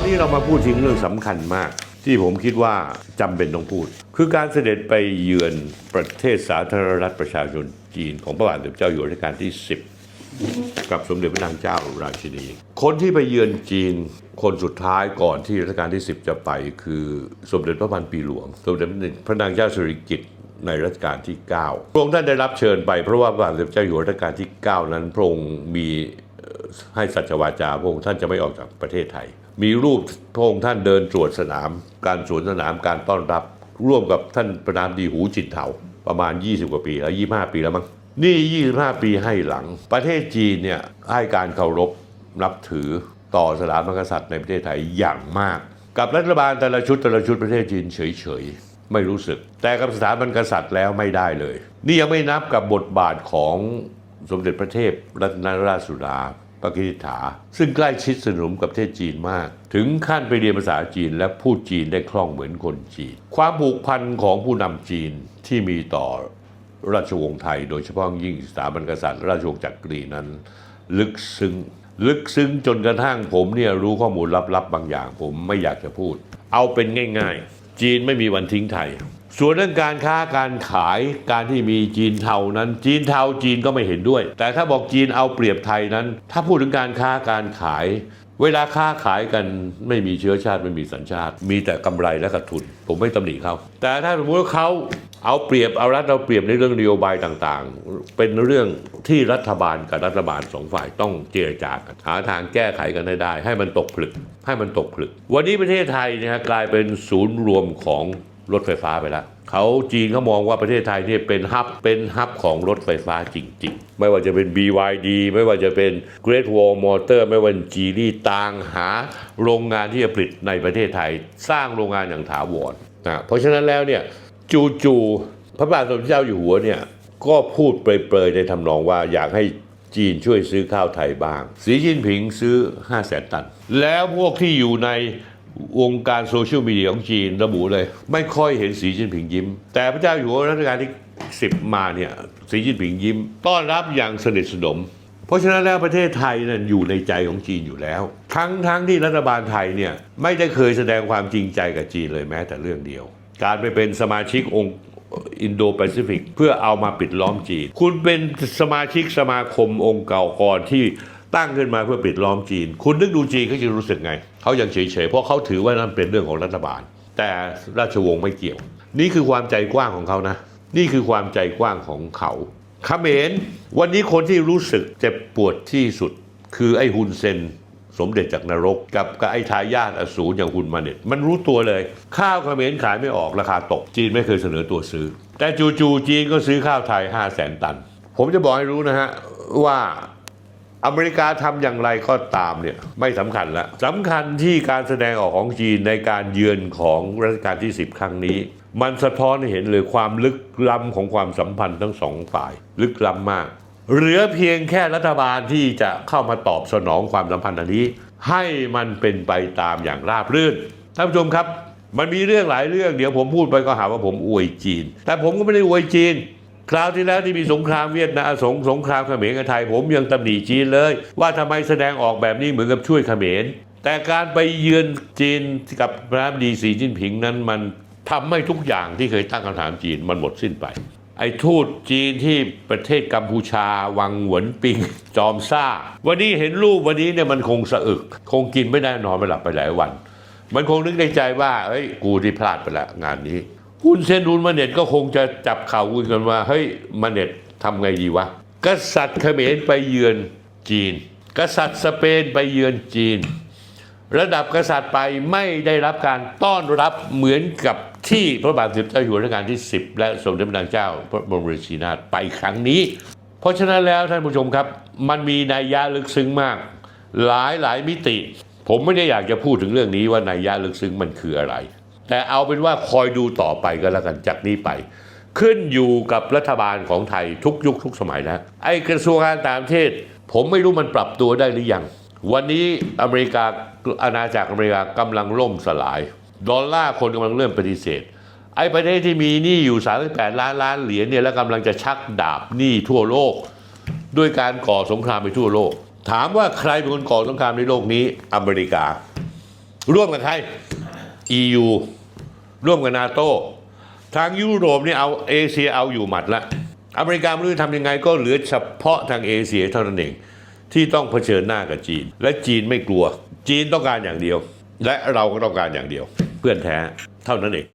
อนนี้เรามาพูดถึงเรื่องสำคัญมาก ที่ผมคิดว่าจำเป็นต้องพูด คือการเสด็จไปเยือนประเทศสาธารณรัฐประชาชนจีนของพระบาทสมเด็จเจ้าอยู่หัวรัชกาลที่ 10 กับสมเด็จพระนางเจ้าราชินี คนที่ไปเยือนจีนคนสุดท้ายก่อนที่รัชกาลที่ 10 จะไป คือสมเด็จพระพันปีหลวง สมเด็จพระนางเจ้าสิริกิติ์ในรัชกาลที่ 9 พระองค์ท่านได้รับเชิญไปเพราะว่าพระบาทสมเด็จเจ้าอยู่หัวรัชกาลที่ 9 นั้นพระองค์มีให้สัจวาจาพระองค์ท่านจะไม่ออกจากประเทศไทย มีรูปพระองค์ท่านเดินตรวจสนาม การสวนสนามการต้อนรับ ร่วมกับท่านประธานดีหูจินเถาประมาณ 20 กว่าปีแล้ว25 ปีแล้วมั้งนี่ 25 ปีให้หลัง ประเทศจีนเนี่ยให้การเคารพนับถือต่อสถาบันกษัตริย์ในประเทศไทยอย่างมาก กับรัฐบาลแต่ละชุดแต่ละชุดประเทศจีนเฉยๆ ไม่รู้สึก แต่กับสถาบันกษัตริย์แล้วไม่ได้เลย นี่ยังไม่นับกับบทบาทของสมเด็จพระเทพรัตนราชสุดา ปกิติถาซึ่งใกล้ชิดสนุมกับประเทศจีนมาก ถึงขั้นไปเรียนภาษาจีนและพูดจีนได้คล่องเหมือนคนจีน ความผูกพันของผู้นำจีนที่มีต่อราชวงศ์ไทย โดยเฉพาะยิ่งสถาบันกษัตริย์ราชวงศ์จักรีนั้น ลึกซึ้งลึกซึ้งจนกระทั่งผมเนี่ยรู้ข้อมูลลับๆบางอย่างผมไม่อยากจะพูด เอาเป็นง่าย ๆ จีนไม่มีวันทิ้งไทย ส่วนเรื่องการค้าการขายการที่มีจีนเทานั้น จีนเทาจีนก็ไม่เห็นด้วย แต่ถ้าบอกจีนเอาเปรียบไทยนั้น ถ้าพูดถึงการค้าการขาย เวลาค้าขายกันไม่มีเชื้อชาติไม่มีสัญชาติ มีแต่กำไรและขาดทุน ผมไม่ตำหนิเขาแต่ถ้าสมมติว่าเขาเอาเปรียบเอารัดเอาเปรียบในเรื่องนโยบายต่างๆ เป็นเรื่องที่รัฐบาลกับรัฐบาลสองฝ่ายต้องเจรจากันหาทางแก้ไขกันให้ได้ ให้มันตกผลึก ให้มันตกผลึก วันนี้ประเทศไทยเนะฮะกลายเป็นศูนย์รวมของ รถไฟฟ้าไปแล้วเขาจีนเขามองว่าประเทศไทยเนี่ยเป็นฮับเป็นฮับของรถไฟฟ้าจริง ๆ ไม่ว่าจะเป็น BYD ไม่ว่าจะเป็น Great Wall Motor ไม่ว่าจีรี่ต่างหาโรงงานที่จะผลิตในประเทศไทย สร้างโรงงานอย่างถาวรนะเพราะฉะนั้นแล้วเนี่ยจู่ๆพระบาทสมเด็จเจ้าอยู่หัวเนี่ยก็พูดเปรยๆในทำนองว่าอยากให้จีนช่วยซื้อข้าวไทยบ้าง สีจิ้นผิงซื้อ 5 0 0แสนตัน แล้วพวกที่อยู่ใน วงการโซเชียลมีเดียของจีนระบุเลย ไม่ค่อยเห็นสีจิ้นผิงยิ้ม แต่พระเจ้าอยู่หัวรัชกาลที่10มาเนี่ยสีจิ้นผิงยิ้ม ต้อนรับอย่างสนิทสนม เพราะฉะนั้นแล้วประเทศไทยนั้นอยู่ในใจของจีนอยู่แล้ว ทั้งทั้งที่รัฐบาลไทยเนี่ยไม่ได้เคยแสดงความจริงใจกับจีนเลยแม้แต่เรื่องเดียว การไปเป็นสมาชิกองค์อินโดแปซิฟิกเพื่อเอามาปิดล้อมจีน คุณเป็นสมาชิกสมาคมองค์เก่าก่อนที่ ตั้งขึ้นมาเพื่อปิดล้อมจีน คุณนึกดูจีนเขาจะรู้สึกไง เขายังเฉยๆ เพราะเขาถือว่านั่นเป็นเรื่องของรัฐบาล แต่ราชวงศ์ไม่เกี่ยว นี่คือความใจกว้างของเขานะ นี่คือความใจกว้างของเขาขเขมรวันนี้คนที่รู้สึกเจ็บปวดที่สุด คือไอ้ฮุนเซนสมเด็จจากนรกกับกับไอ้ทายาทอสูรอย่างคุณมาเน็ตมันรู้ตัวเลย ข้าวเขมรขายไม่ออกราคาตกจีนไม่เคยเสนอตัวซื้อ แต่จู่ๆจีนก็ซื้อข้าวไทย 5 0 0แสนตัน ผมจะบอกให้รู้นะฮะว่า อเมริกาทำอย่างไรก็ตามเนี่ยไม่สำคัญละสำคัญที่การแสดงออกของจีนในการเยือนของรัชกาลที่ 10 ครั้งนี้ มันสะท้อนให้เห็นเลยความลึกล้ำของความสัมพันธ์ทั้งสองฝ่าย ลึกล้ำมาก เหลือเพียงแค่รัฐบาลที่จะเข้ามาตอบสนองความสัมพันธ์อันนี้ ให้มันเป็นไปตามอย่างราบรื่นท่านผู้ชมครับ มันมีเรื่องหลายเรื่องเดี๋ยวผมพูดไปก็หาว่าผมอวยจีน แต่ผมก็ไม่ได้อวยจีน คราวที่แล้วที่มีสงครามเวียดนามสงสงครามเขมรกับไทยผมยังตำหนิจีนเลย ว่าทำไมแสดงออกแบบนี้เหมือนกับช่วยเขมร แต่การไปเยือนจีนกับพระดีสีจิ้นผิงนั้นมันทำให้ทุกอย่างที่เคยตั้งคำถามจีนมันหมดสิ้นไป ไอ้ทูตจีนที่ประเทศกัมพูชา วังหวนปิง จอมซ่า วันนี้เห็นรูปวันนี้เนี่ยมันคงสะอึก คงกินไม่ได้นอนไม่หลับไปหลายวัน มันคงนึกในใจว่าเฮ้ยกูที่พลาดไปล้วงานนี้ คุณเซนูนมาเน็ตก็คงจะจับข่าคุยกันว่าเฮ้ยมาเน็ตทำไงดีวะ กษัตริย์เขมรไปเยือนจีน กษัตริย์สเปนไปเยือนจีน ระดับกษัตริย์ไปไม่ได้รับการต้อนรับเหมือนกับที่พระบาทสมเด็จเจ้าอยู่หัวรัชกาลที่ 10 และสมเด็จพระนางเจ้า พระบรมราชินีนาถไปครั้งนี้ เพราะฉะนั้นแล้วท่านผู้ชมครับ มันมีนัยยะลึกซึ้งมาก หลายหลายมิติ ผมไม่ได้อยากจะพูดถึงเรื่องนี้ว่านัยยะลึกซึ้งมันคืออะไร แต่เอาเป็นว่าคอยดูต่อไปก็แล้วกันจากนี้ไป ขึ้นอยู่กับรัฐบาลของไทยทุกยุคทุกสมัยนะไอ้กระทรวงการต่างประเทศ ผมไม่รู้มันปรับตัวได้หรือยัง วันนี้อเมริกาอาณาจักรอเมริกากำลังล่มสลาย ดอลลาร์คนกำลังเริ่มปฏิเสธไอ้ประเทศที่มีหนี้อยู่ 38 ล้านล้านเหรียญเนี่ยแล้วกำลังจะชักดาบหนี้ทั่วโลก ด้วยการก่อสงครามไปทั่วโลก ถามว่าใครเป็นคนก่อสงครามในโลกนี้อเมริกา ร่วมกับใคร EU ร่วมกับนาโต้ทางยุโรปนี่เอาเอเชียเอาอยู่หมัดละอเมริกาไม่รู้จะทำยังไงก็เหลือเฉพาะทางเอเชียเท่านั้นเอง ที่ต้องเผชิญหน้ากับจีน และจีนไม่กลัว จีนต้องการอย่างเดียว และเราก็ต้องการอย่างเดียว เพื่อนแท้เท่านั้นเอง